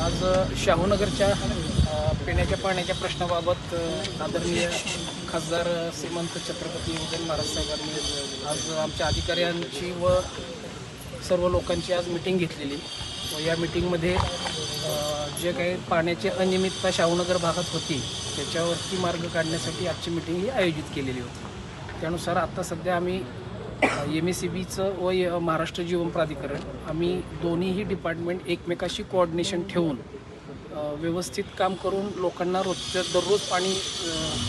आज शाहूनगरच्या पिण्याच्या पाण्याच्या प्रश्नाबाबत आदरणीय खासदार श्रीमंत छत्रपती उदयन महाराज साहेबांनी आज आमच्या अधिकाऱ्यांची व सर्व लोकांची आज मिटिंग घेतलेली. व या मिटिंगमध्ये जे काही पाण्याची अनियमितता शाहूनगर भागात होती त्याच्यावरती मार्ग काढण्यासाठी आजची मिटिंग ही आयोजित केलेली होती. त्यानुसार आत्ता सध्या आम्ही एम एस सी बीचं व य- महाराष्ट्र जीवन प्राधिकरण आम्ही दोन्हीही डिपार्टमेंट एकमेकाशी कोऑर्डिनेशन ठेवून व्यवस्थित काम करून लोकांना रोजच्या दररोज पाणी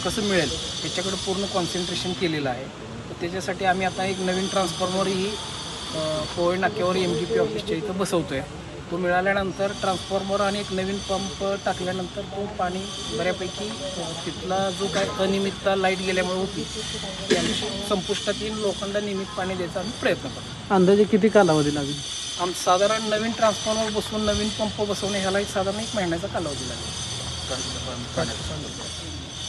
कसं मिळेल याच्याकडे पूर्ण कॉन्सन्ट्रेशन केलेलं आहे. तर त्याच्यासाठी आम्ही आता एक नवीन ट्रान्सफॉर्मरही अ, नाक्यावर एम जी पी ऑफिसच्या इथं बसवतो आहे तो मिळाल्यानंतर ट्रान्सफॉर्मर आणि एक नवीन पंप टाकल्यानंतर तो पाणी बऱ्यापैकी तिथला जो काय अनियमितता लाइट गेल्यामुळे होती संपुष्टात येईल लोकांना नियमित पाणी द्यायचा आम्ही प्रयत्न करतो. अंदाजे किती कालावधी लागेल? आम साधारण नवीन ट्रान्सफॉर्मर बसवून नवीन पंप बसवणे ह्याला एक साधारण एक महिन्याचा कालावधी लागेल.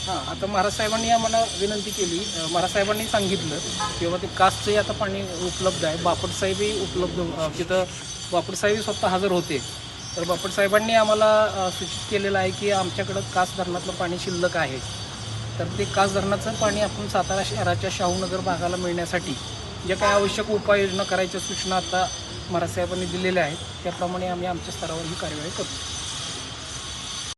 हां आता महाराज साहेबांनी आम्हाला विनंती केली. महाराज साहेबांनी सांगितलं की बाबा ते कास्टचंही आता पाणी उपलब्ध आहे. बापट साहेबही उपलब्ध तिथं बापटसाहेबही स्वतः हजर होते. तर बापटसाहेबांनी आम्हाला सूचित केलेलं आहे की आमच्याकडं कास धरणातलं पाणी शिल्लक आहे. तर ते कास धरणाचं पाणी आपण सातारा शहराच्या शाहूनगर भागाला मिळण्यासाठी ज्या काही आवश्यक उपाययोजना करायच्या सूचना आता महाराज साहेबांनी दिलेल्या आहेत त्याप्रमाणे आम्ही आमच्या स्तरावर ही कार्यवाही करतो.